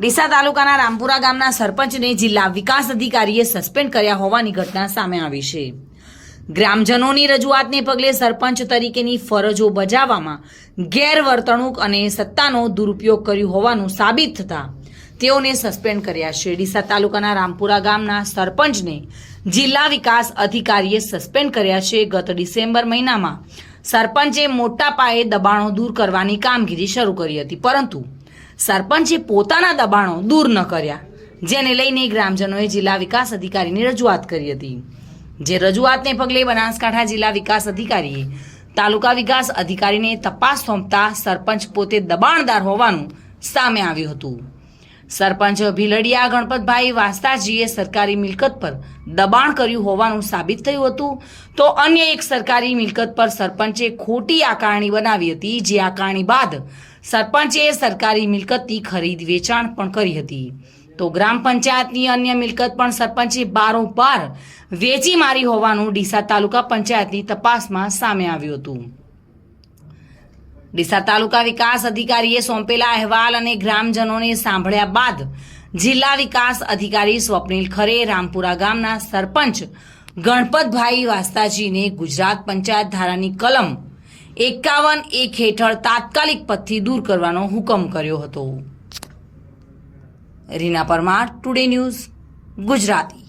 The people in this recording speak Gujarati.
ડીસા તાલુકાના રામપુરા ગામના સરપંચને જિલ્લા વિકાસ અધિકારીએ સસ્પેન્ડ કર્યા હોવાની ઘટના સામે આવી છે. ગ્રામજનોની રજૂઆતને પગલે સરપંચ તરીકેની ફરજો બજાવવામાં ગેરવર્તણૂક અને સત્તાનો દુરુપયોગ કર્યો હોવાનું સાબિત થતાં તેઓને સસ્પેન્ડ કર્યા છે. ડીસા તાલુકાના રામપુરા ગામના સરપંચને જિલ્લા વિકાસ અધિકારીએ સસ્પેન્ડ કર્યા છે. ગત ડિસેમ્બર મહિનામાં સરપંચે મોટા પાયે દબાણો દૂર કરવાની કામગીરી શરૂ કરી હતી. પરંતુ સરપંચે પોતાના દબાણો દૂર ન કર્યા, જેને લઈને ગ્રામજનોએ જિલ્લા વિકાસ અધિકારીની રજૂઆત કરી હતી. જે રજૂઆતને પગલે બનાસકાંઠા જિલ્લા વિકાસ અધિકારીએ તાલુકા વિકાસ અધિકારીને તપાસ સોંપતા સરપંચ પોતે દબાણદાર હોવાનું સામે આવ્યું હતું. સરપંચ ભીલડિયા ગણપતભાઈ વાસ્તાજીએ સરકારી મિલકત પર દબાણ કર્યું હોવાનું સાબિત થયું હતું. તો અન્ય એક સરકારી મિલકત પર સરપંચે ખોટી આકારણી બનાવી હતી, જે આકારણી બાદ સરપંચે સરકારી મિલકતની ખરીદ વેચાણ પણ કરી હતી. તો ગ્રામ પંચાયતની અન્ય મિલકત પણ સરપંચે બારોબાર વેચી મારી હોવાનું ડીસા તાલુકા પંચાયતની તપાસમાં સામે આવ્યું હતું. ડીસા તાલુકા વિકાસ અધિકારીએ સોંપેલા અહેવાલ અને ગ્રામજનોને સાંભળ્યા બાદ જિલ્લા વિકાસ અધિકારી સ્વપ્નિલ ખરે રામપુરા ગામના સરપંચ ગણપતભાઈ વાસ્તાજીને ગુજરાત પંચાયત ધારાની કલમ એકાવન એક હેઠળ તાત્કાલિક પદથી દૂર કરવાનો હુકમ કર્યો હતો. Reena Parmar, Today News Gujarati.